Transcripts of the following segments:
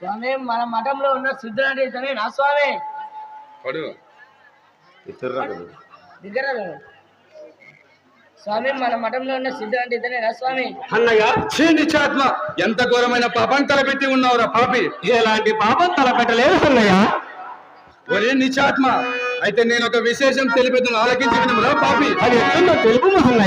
స్వామి మన మఠంలో ఉన్న సిద్ధులంటే ఇతనే నా స్వామి. దగ్గర. స్వామి మన మఠంలో ఉన్న సిద్ధు అంటే ఇతనే నా స్వామి. అన్నయ్య నిత్యాత్మ ఎంత ఘోరమైన పాపం తలపెట్టి ఉన్నావురా పాపి. ఎలాంటి పాపం తలపెట్టలేదు అన్నయ్య. ఒరే నిత్యాత్మ అయితే నేను ఒక విశేషం తెలిపేది ఆలకించి వినమురా పాపి. అది తెలుపు మహన్నయ్య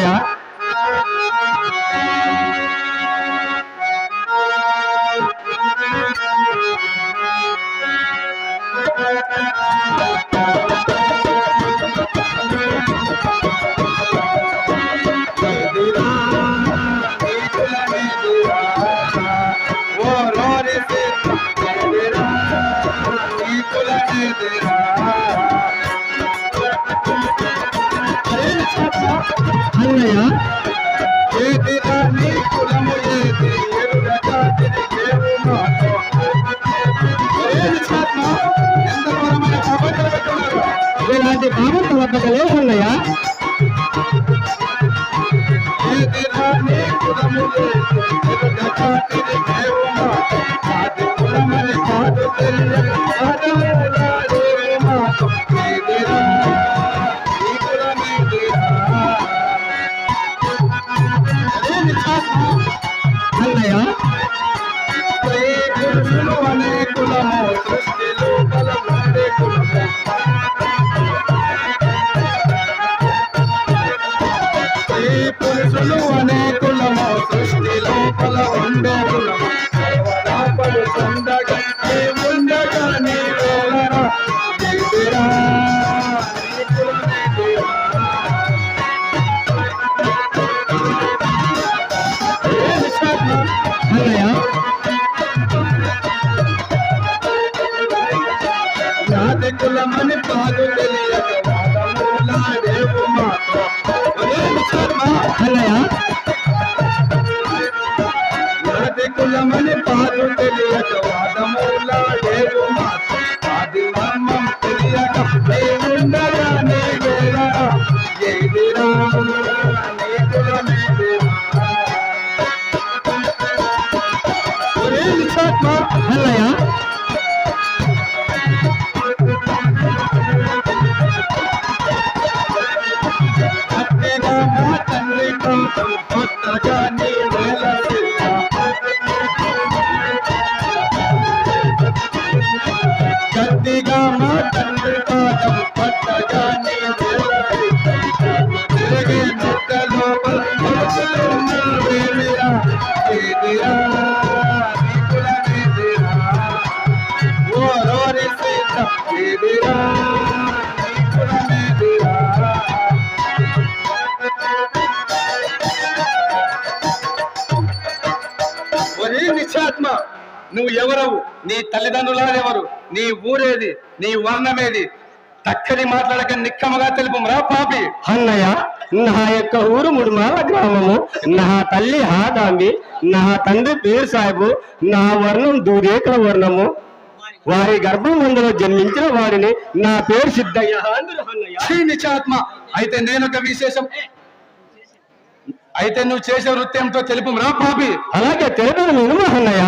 चल रहे हैं देखो मैंने पार నీ వర్ణమేది? చక్కని మాట్లాడక నిక్కమగా తెలుపుమరా పాపి. అన్నయ్య నా యొక్క ఊరు ముడుమాల గ్రామము. నా తల్లి హాదాంబి నా తండ్రి పేరు సాహెబు. నా వర్ణం దూరేకల వర్ణము. వారి గర్భం అందులో జన్మించిన వారిని నా పేరు సిద్ధయ్య. నిత్యాత్మ అయితే నేను ఒక విశేషం. అయితే నువ్వు చేసే వృత్యంతో తెలుపుమరా పాపి. అలాగే తెలుగు నేను అన్నయ్య.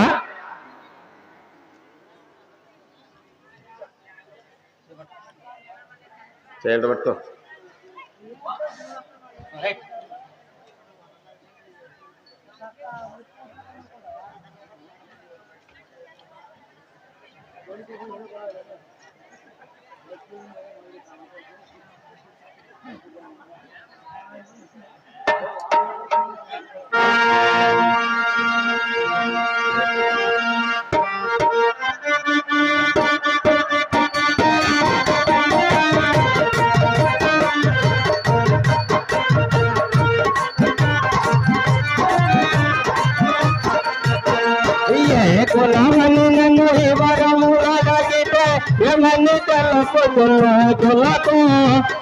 Sí, Roberto. ఏమని తెలుపుతున్నా కులకు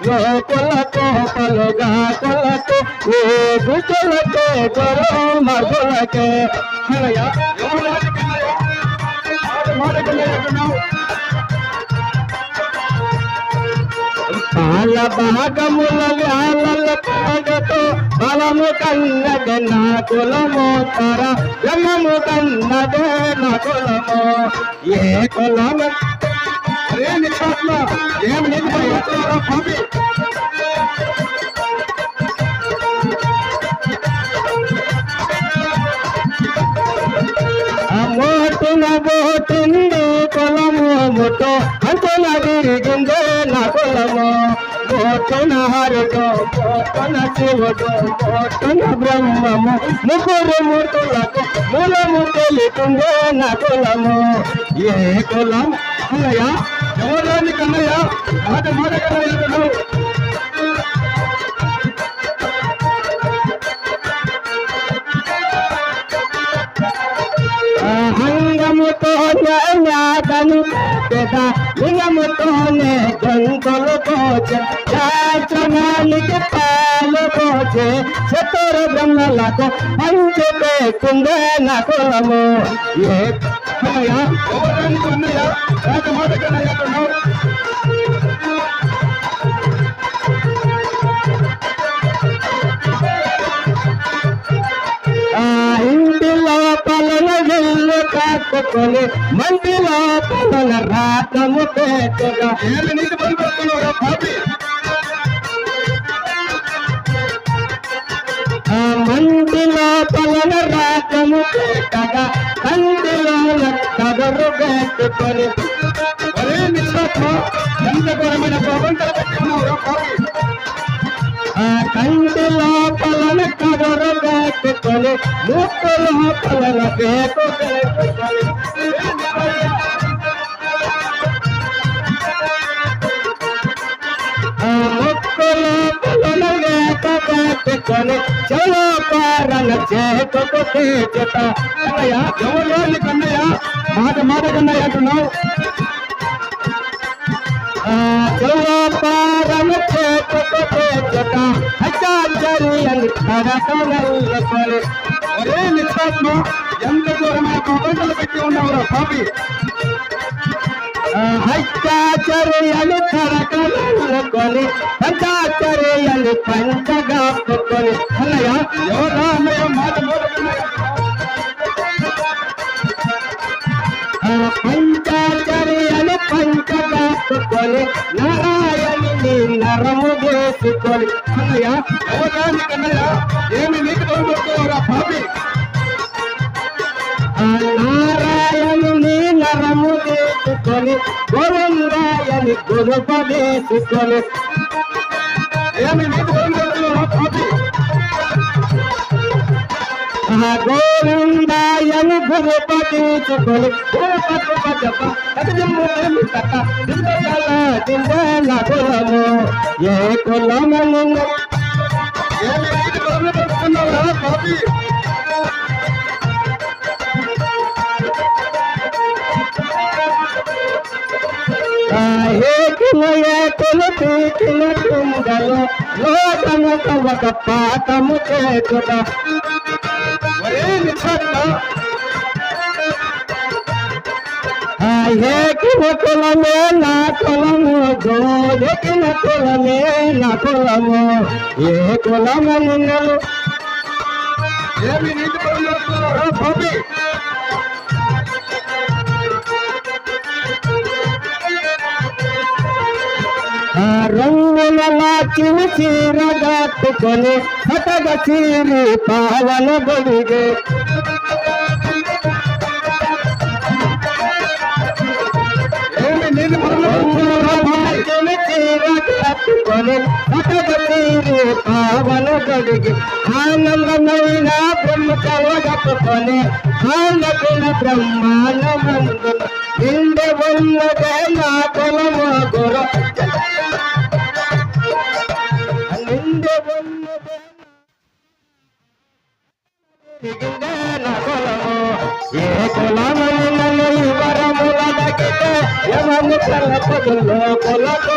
ఏ కులకు పలుగా కులకు ఏ దుష్టులకే కొరో మగులకే కన్నయ్య ఎవరు రాజు కన్నయ్య మాట మాట కన్నయ్య అంటున్నావు పాల భాగముల వ్యాలల పాగతో బలము కన్నదే నా కులము తర జగము కన్నదే నా కులము ఏ కులము అరే నిత్యాత్మ ఏం నీతి పని చేస్తున్నారా పాపి మోటున బోటింది కులము ముట్టు అంటున తిరిగిందే నా కులము మోటున హరుడు మోటున శివుడు మోటున బ్రహ్మము ముగ్గురు మూర్తులకు మూలము తెలిసిందే నా కులము ఏ కులం కన్నయ్య ఎవరు రాని కన్నయ్య మాట మాట కన్నయ్య అంటున్నావు హంగముతోనే నాదను పెద లింగముతోనే గంతులు కోచే శాస్త్రమానికి పాలు కోచే చతుర బ్రహ్మలకు పంచి పెట్టిందే నా కులము ఏ కన్నయ్య ఎవరు రాని కన్నయ్య మాట మాట మంది రాతము పెట్టగా ఏమి పాపి మంది రాతము పెట్టగా కందిలో కదరు పెట్టుకొని నిత్యాత్మ ఎంత ఘోరమైన ప్రపంచాలు పెట్టి ఆ కంటి లోపలన కదరు పెట్టుకొని ముక్కు లోపలన పేకు ఆ ముక్కు లోపలన వేక పెట్టుకొని చెలో కన్నయ్య ఎవరు కన్నయ్య? మాట మాట కన్నయ్య అంటున్నావు? ఒరే నిత్యాత్మ ఎంత ఘోరమైన ప్రపంచాలు పెట్టి ఉన్నావురా పాపి హత్యాచర్యలు కడకలకొని పంచాచర్యలు పంచగాపుకొని అన్నయ్య ఎవరా అన్నయ్య మాట మాట కన్నయ్య పంచాచర్యలు చేసుకొని నారాయణుని నరము చేసుకొని అన్నయ్య ఎవరా కన్నయ్య ఏమి నీకు పాపి? నారాయణుని నరము చేసుకొని గోవిందాయని గురుపదేసుకొని ఏమి నీకు పాపి? గురుపతి పదప ये कोलम ये मेरी बाबू बचपन वाला बाबी ಕುಲತಿ ಕಿಲ ತುಂಗಲು ಲೋಕಮ ಕವಕ ಪಾತ ಮುಖ ಕುಲ ಒರೇ ನಿಖ చేతుట ఒరే నిత్యాత్మ ఏకిన కులమే నా కులము గోదెకిన కులమే నా కులము ఏ కులము నిన్నలు ఏమి నీకు తోడుకొస్తున్నావురా పాపి ఆ రంగుల లాచిన చీర దాటుకొని హతగ చీరి పావన గొడిగే కట్టుకొని పటపటీరు పావన గడిగి ఆనందమైన బ్రహ్మ కలగట్టుకొని ఆనందమైన బ్రహ్మాండమందు నిండి ఉన్నదే నా కులము గురు ఉన్నదే ఏ కులము నన్ను వరముల కొలకో కొలకో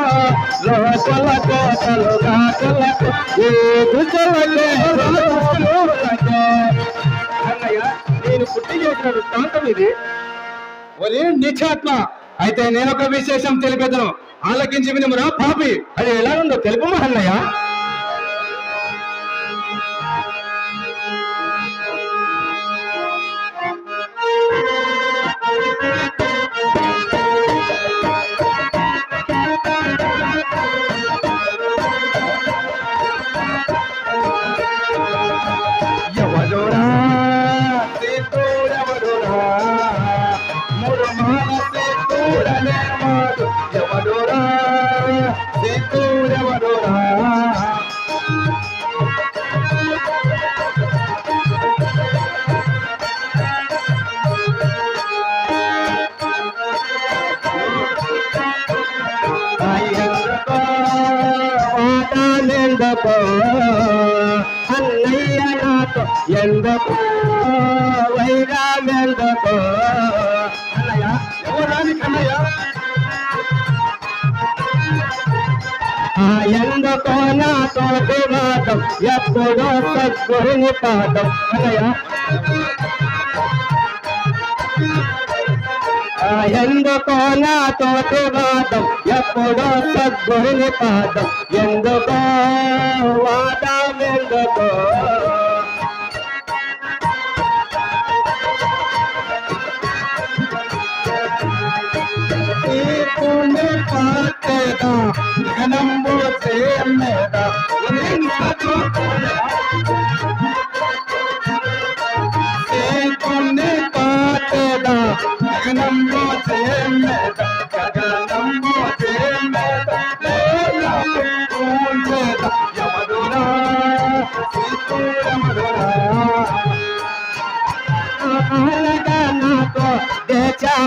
ఏ అన్నయ్య నేను పుట్టి చేసిన వృత్తాంతం ఇది. ఒరే నీచాత్మ అయితే నేను ఒక విశేషం తెలిపేదను ఆలకించి వినుమురా పాపి. అది ఎలా ఉందో తెలుపు అన్నయ్య? నాతో ఎందుకో వైరామెందుకో అన్నయ్య ఎవరాని కన్నయ్య ఆ ఎందుకో నాతో వివాదం ఎప్పుడో సద్గురుని పాదం అన్నయ్య ఆ ఎందుకో నాతో వివాదం ఎప్పుడో సద్గురుని పాదం ఎందుకో వాదం ఎందుకో ఘనంబు చేయమేదా ఒరే నీచాత్మ తీర్పుని పాతేదా గగనంబు చేయమేదా గగనంబు లేలా పూంచేదా యమదురా సీతురమదురా అనగా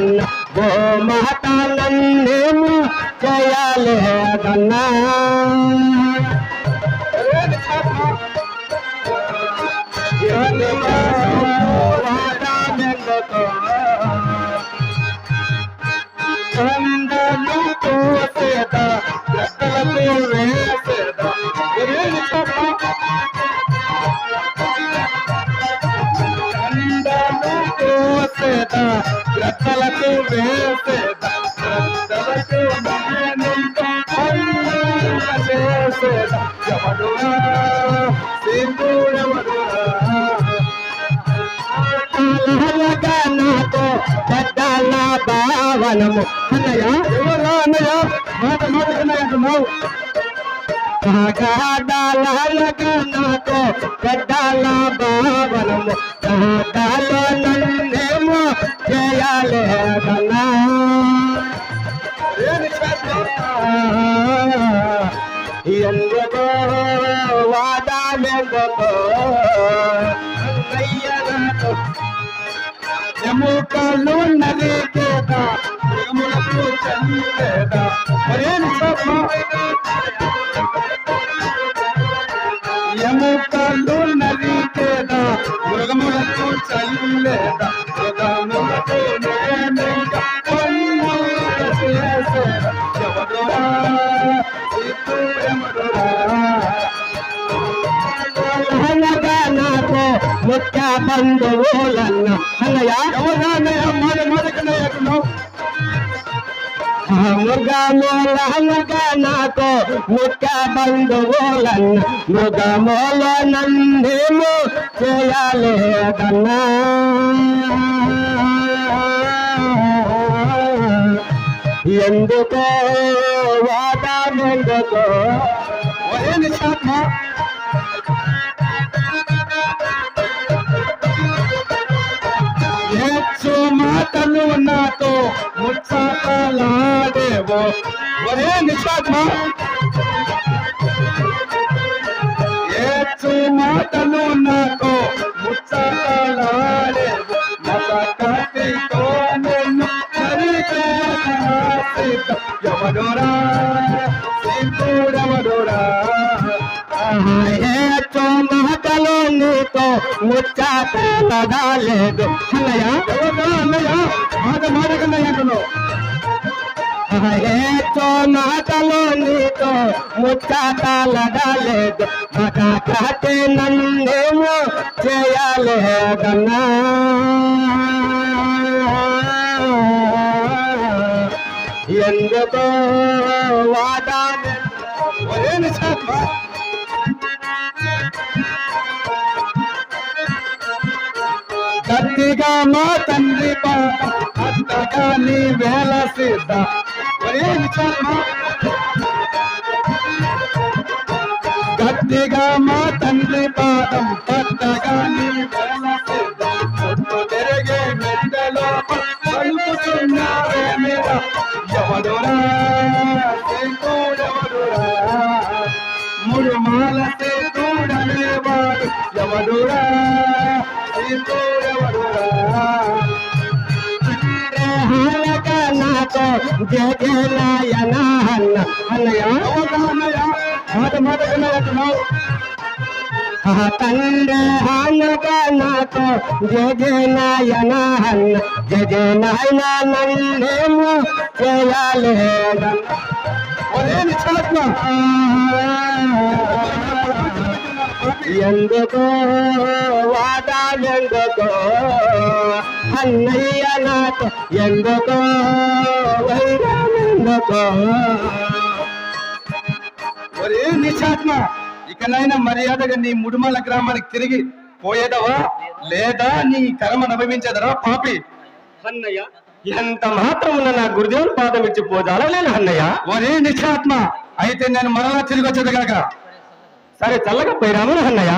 లేడు. భూమి గడగడలాడిన గాని నిన్ను పోనే సింధుడెవడురా? అలాగా నాతో పెద్దల భావనము అన్నయ్య? ఎవరా అన్నయ్య? మాట మాట కన్నయ్య అంటున్నావు కాగాడాలగా నాతో భావనము కాగాలో నన్నేమో చేయాలి ఎందుకో వాదాలెందుకో ఎముకలు నరికేదా ముఖ్య బంధువులన్న అన్నయ్య ఎవరా అన్నయ్య మాట మాట కన్నయ్య అంటున్నావు మృగమూలనగా నాకు ముఖ్య బంధువులన్న మృగమూల నందేమో చేయలేదన్నా ఎందుకో వాదామెందుకో मुझसा लागे वो। अरे निष्पात माँ చేయలేదన్నా ఎందుకో వాదాన్ని గట్టిగా మా తండ్రి అంతగా నీ వేల సీత గట్టిగా మా తండ్రి పాదం పట్టగా నీ ఎవడురా సేతుడెవడురా మురుమాల సేతుడనేవాడు ఎవడురా సేతుడెవడురా హాలక నాతో జగనాయన అన్న అన్నయ్య అవగాహనయా మాట మాట కన్నావు ఆ తండ్రి హాలక నాతో జగనాయన అన్న జగనాయన నన్నేమో చేయలేదన్న ఒరే నిశ్చాత్మ ఎందుకో వాదాలెందుకో అన్నయ్య నాతో ఎందుకో వైరమెందుకో ఒరే నిశాత్మ ఇకనైనా మర్యాదగా నీ ముడుమల గ్రామానికి తిరిగి పోయేదవా? లేదా నీ కర్మ అనుభవించదరా పాపి. అన్నయ్య. ఎంత మాత్రమున నా గురుదేవుని పాదం ఇచ్చి పోదాలలేను అన్నయ్య. ఒరే నిశాత్మ అయితే నేను మరలా తిరిగి వచ్చేది కాక. సరే చల్లగా పోయిరాము అన్నయ్య.